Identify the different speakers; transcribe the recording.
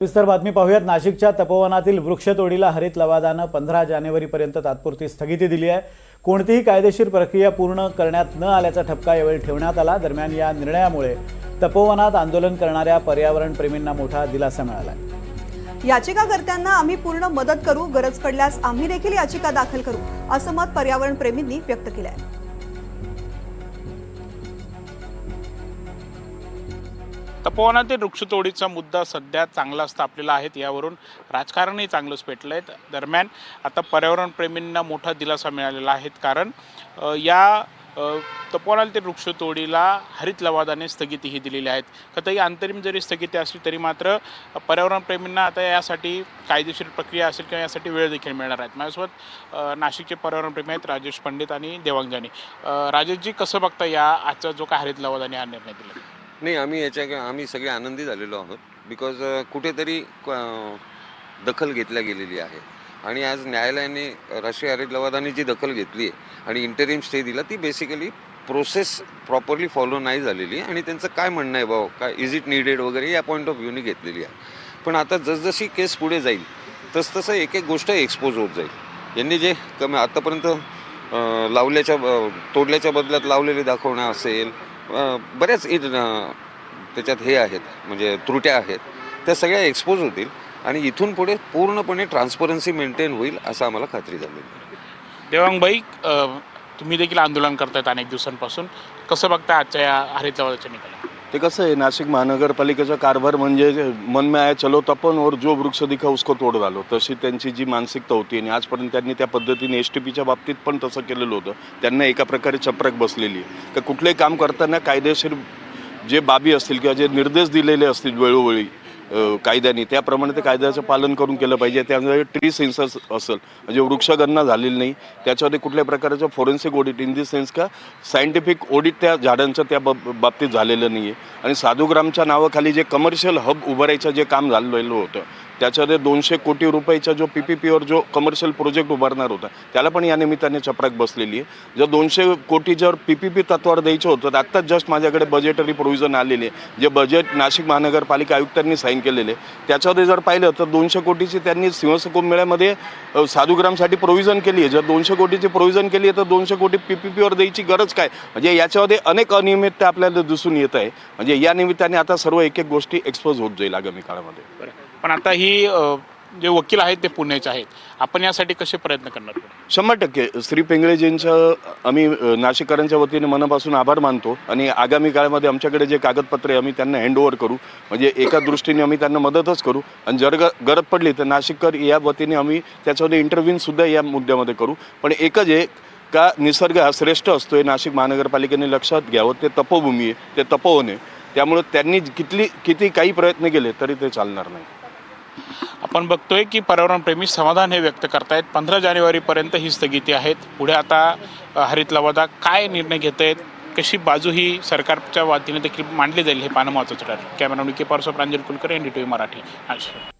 Speaker 1: विस्तार बातमी पाहूयात. नाशिकच्या तपोवनातील वृक्षतोडीला हरित लवादानं पंधरा जानेवारीपर्यंत तात्पुरती स्थगिती दिली आहे. कोणतीही कायदेशीर प्रक्रिया पूर्ण करण्यात न आल्याचा ठपका यावेळी ठेवण्यात आला. दरम्यान या निर्णयामुळे तपोवनात आंदोलन करणाऱ्या पर्यावरण प्रेमींना मोठा दिलासा मिळाला.
Speaker 2: याचिकाकर्त्यांना आम्ही पूर्ण मदत करू गरज पडल्यास आम्ही देखील याचिका दाखल करू असं मत पर्यावरण प्रेमींनी व्यक्त केलं आहे
Speaker 3: तपोवनातील वृक्षतोडीचा मुद्दा सध्या चांगलाच तापलेला आहे यावरून राजकारणही चांगलंच पेटलं आहे दरम्यान आता पर्यावरणप्रेमींना मोठा दिलासा मिळालेला आहे कारण या अ, तपोवनातील वृक्षतोडीला हरित लवादाने स्थगितीही दिलेली आहेत. कतही अंतरिम जरी स्थगिती असली तरी मात्र पर्यावरणप्रेमींना आता यासाठी कायदेशीर प्रक्रिया असेल किंवा यासाठी वेळ देखील मिळणार आहेत माझ्यासोबत नाशिकचे पर्यावरणप्रेमी आहेत राजेश पंडित आणि देवांगजानी राजेशजी कसं बघता या आजचा जो काय हरित लवादाने हा निर्णय दिला?
Speaker 4: नाही आम्ही याच्या आम्ही सगळे आनंदी झालेलो आहोत. बिकॉज कुठेतरी दखल घेतल्या गेलेली आहे. आणि आज न्यायालयाने राष्ट्रीय हरित लवादाने जी दखल घेतली आहे आणि इंटरिम स्टे दिला ती बेसिकली प्रोसेस प्रॉपरली फॉलो नाही झालेली आणि त्यांचं काय म्हणणं आहे भाऊ? काय इज इट निडेड वगैरे या पॉईंट ऑफ व्ह्यूने घेतलेली आहे. पण आता जसजशी केस पुढे जाईल तसतसं एक एक गोष्ट एक्सपोज होत जाईल. यांनी जे कमी आतापर्यंत लावल्याच्या तोडल्याच्या बदल्यात लावलेले दाखवणं असेल बऱ्याच त्याच्यात हे आहेत म्हणजे त्रुट्या आहेत त्या सगळ्या एक्सपोज होतील आणि इथून पुढे पूर्णपणे ट्रान्सपरन्सी मेंटेन होईल असं आम्हाला खात्री झालेली
Speaker 3: देवांगबाई तुम्ही देखील आंदोलन करतायत अनेक दिवसांपासून. कसं बघता आजच्या या हरित निकाला
Speaker 5: ते कसं आहे नाशिक महानगरपालिकेचा कारभार म्हणजे मन में आया चलो तपन और जो वृक्ष दिखा उसको तोड झालो तशी त्यांची जी मानसिकता होती आणि आजपर्यंत त्यांनी त्या पद्धतीने एस टी पीच्या बाबतीत पण तसं केलेलं होतं. त्यांना एका प्रकारे चपराक बसलेली आहे. तर कुठलंही काम करताना कायदेशीर जे बाबी असतील किंवा जे निर्देश दिलेले असतील वेळोवेळी कायद्याने. त्याप्रमाणे ते कायद्याचं पालन करून केलं पाहिजे. त्यामध्ये ट्री सेन्सर्स असेल म्हणजे वृक्षगणना झालेली नाही. त्याच्यामध्ये कुठल्याही प्रकारचं forensic audit in the sense का सायंटिफिक ऑडिट त्या झाडांचं त्या बाब- बाबतीत झालेलं नाही आहे आणि साधुग्रामच्या नावाखाली जे कमर्शियल हब उभारायचं जे काम झालेलं होतं त्याच्यामध्ये दोनशे कोटी रुपयाचा जो पी पी पीवर जो कमर्शियल प्रोजेक्ट उभारणार होता त्याला पण या निमित्ताने चपराक बसलेली आहे. जर दोनशे कोटी जर पी पी पी तत्वावर द्यायचं होतं तर आत्ताच जस्ट माझ्याकडे बजेटरी प्रोव्हिजन आलेले आहे जे बजेट नाशिक महानगरपालिका आयुक्तांनी साईन केलेले त्याच्यामध्ये जर पाहिलं तर दोनशे कोटीची त्यांनी सिंहस्थ कुंभमेळ्यामध्ये साधुग्रामसाठी प्रोव्हिजन केली आहे. जर दोनशे कोटीची प्रोव्हिजन केली आहे तर दोनशे कोटी पी पी पीवर द्यायची गरज काय? म्हणजे याच्यामध्ये अनेक अनियमितता आपल्याला दिसून येत आहे. म्हणजे या निमित्ताने आता सर्व एक एक गोष्टी एक्सपोज होत जाईल आगामी काळामध्ये.
Speaker 3: पण आता ही की जे वकील आहेत ते पुण्याचे आहेत. आपण यासाठी कसे प्रयत्न करणार
Speaker 5: शंभर टक्के. श्री पेंगळेजींचं आम्ही नाशिककरांच्या वतीने मनापासून आभार मानतो आणि आगामी काळामध्ये आमच्याकडे जे कागदपत्रे आम्ही त्यांना हँडओव्हर करू. म्हणजे एका दृष्टीने आम्ही त्यांना मदतच करू. आणि जर ग गरज पडली तर नाशिककर या वतीने आम्ही त्याच्यामध्ये इंटरव्ह्यूनसुद्धा या मुद्द्यामध्ये करू. पण एकच आहे का निसर्ग हा श्रेष्ठ असतो हे नाशिक महानगरपालिकेने लक्षात घ्यावं ते तपोभूमी आहे ते तपोवन. आहे त्यामुळे त्यांनी कितली किती काही प्रयत्न केले तरी ते चालणार नाही.
Speaker 3: आपण बघतोय की पर्यावरणप्रेमी समाधान हे व्यक्त करतायत. पंधरा जानेवारीपर्यंत ही स्थगिती आहेत. पुढे आता हरित लवादा काय निर्णय घेत आहेत कशी बाजू ही सरकारच्या वतीने देखील मांडली जाईल हे पाहणं महत्त्वाचं ठरेल. कॅमेरा के पारसो Pranjal Kulkar N D T V Marathi. Nashik